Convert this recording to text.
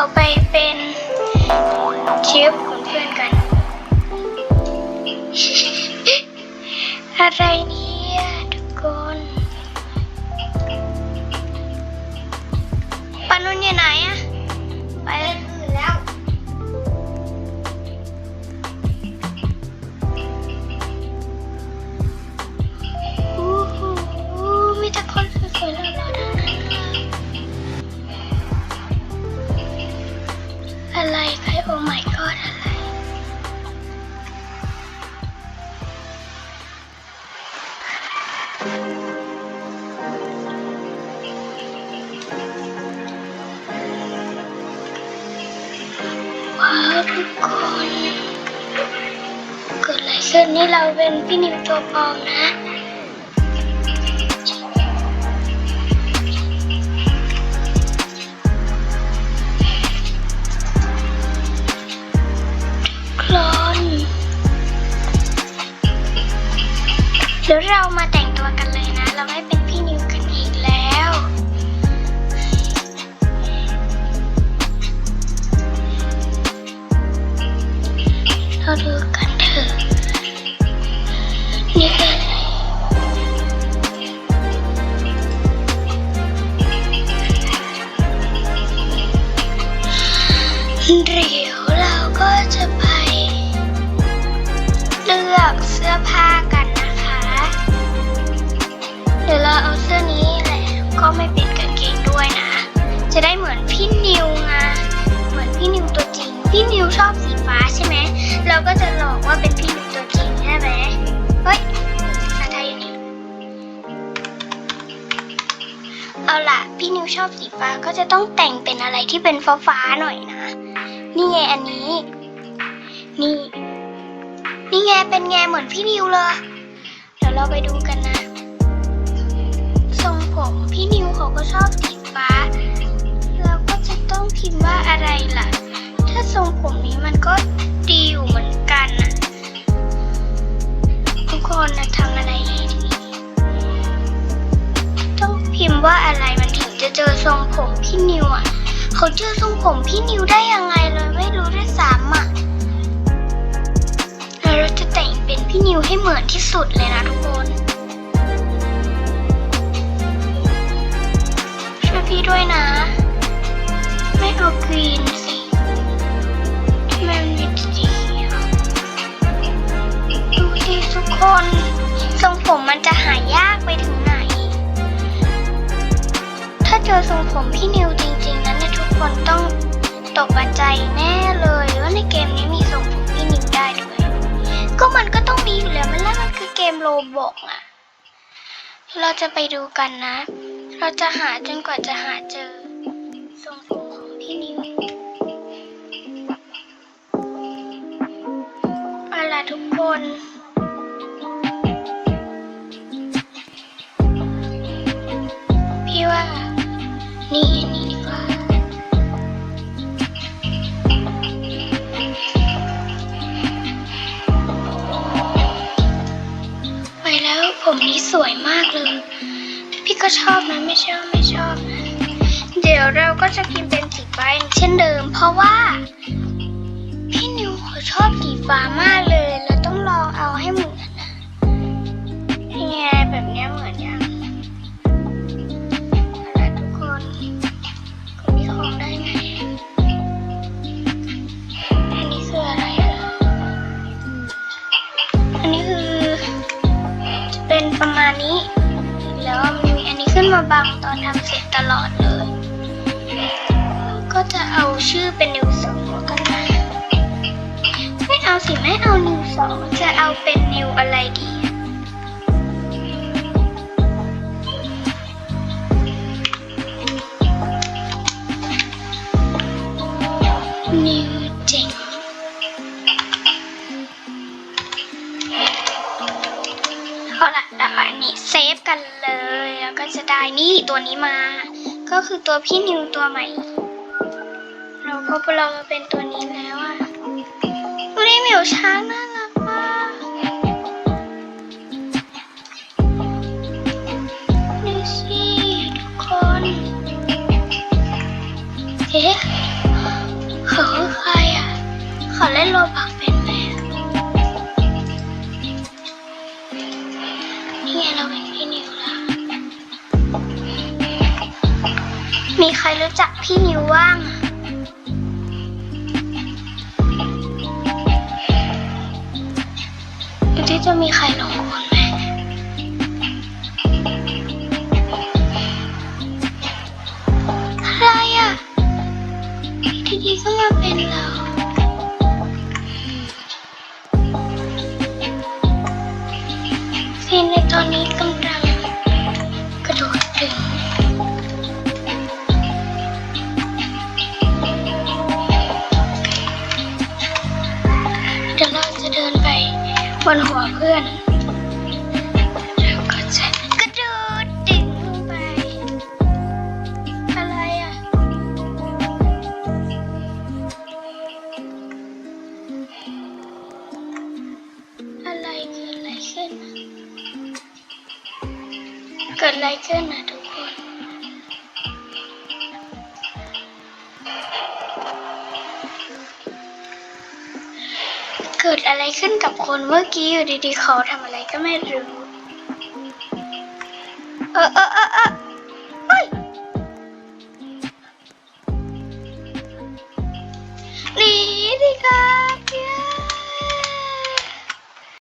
เราไปเป็นชิปของเพื่อนกัน อะไร ว้าทุกคน เกิดอะไรขึ้นนี่เราเป็นพี่นิวตัวปลอมนะคลอนเดี๋ยวเรามาแต่งตัวกันเลยนะ เราไม่เป็น ผ้ากันนะคะ เดี๋ยวเราเอาเสื้อนี้แหละ ก็ไม่เป็นกางเกงด้วยนะ จะได้เหมือนพี่นิวไงเหมือนพี่นิวตัวจริง พี่นิวชอบสีฟ้าใช่ไหม เราก็จะหลอกว่าเป็นพี่นิวตัวจริงใช่ไหมเฮ้ยภาษาไทยอยู่นี่เอาล่ะ พี่นิวชอบสีฟ้าก็จะต้องแต่งเป็นอะไรที่เป็นฟ้าฟ้าๆหน่อยนะ นี่ไงอันนี้ นี่ นี่ไงเป็นไงเหมือนพี่นิวเลย เดี๋ยวเราไปดูกันนะ ทรงผมพี่นิวเขาก็ชอบสีฟ้า เราก็จะต้องพิมพ์ว่าอะไรล่ะ ถ้าทรงผมนี้มันก็ดีอยู่เหมือนกันนะทุกคนนะทำอะไรให้ดีต้องพิมพ์ว่าอะไรมันถึงจะเจอทรงผมพี่นิวอะ เขาเจอทรงผมพี่นิวได้ยังไงเลยไม่รู้ด้วยซ้ำอะ่นิวให้เหมือนที่สุดเลยนะทุกคนช่วยพี่ด้วยนะ ไม่เอากรีนสิทำไมมันมีสีเขีดูดิทุกคนทรงผมมันจะหายากไปถึงไหน ถ้าเจอทรงผมพี่นิวจริงๆนั้นเนี่ยทุกคนต้องตกใจแน่เลยว่าในเกมนี้มีทรงผมพี่นิวได้ด้วย ก็มันก็ต้องมีอยู่แล้วมันแล้วมันคือเกมโลบอกอะเราจะไปดูกันนะ เราจะหาจนกว่าจะหาเจอทรงผมของพี่นิวเอาล่ะทุกคนพี่ว่า นี่อัน สวยมากเลย พี่ก็ชอบนะไม่ชอบไม่ชอบ เดี๋ยวเราก็จะพิมพ์เป็นสีฟ้ายเช่นเดิม เพราะว่า พี่นิวเขาชอบสีฟ้ามากเลย นี้แล้วมันมีอันนี้ขึ้นมาบังตอนทำเสร็จตลอดเลย ก็จะเอาชื่อเป็นนิวสองแล้วกันนะไม่เอาสิไม่เอานิวสองจะเอาเป็นนิวอะไรดี อันนี้เซฟกันเลย แล้วก็จะได้นี่ตัวนี้มา ก็คือตัวพี่นิวตัวใหม่ เราพบเราเป็นตัวนี้แล้วอะดูดิเหมีวช้างน่ารักมากนี่สิทุกคนเอ๊ะเขาคือใครอะ ขอเล่นโลบัก มีใครรู้จักพี่นิวบ้างอะดูที่จะมีใครลงคนไหมอะไรอะทีดีก็มาเป็นเราซีนในตอนนี้กำ นหัวเพื่อนแล้วก็จะกระโดดดึงลงไป อะไรอะ อะไรเกิดอะไรขึ้น เกิดอะไรขึ้นนะทุก เกิดอะไรขึ้นกับคนเมื่อกี้อยู่ดีๆเขาทำอะไรก็ไม่รู้ เออเออเอ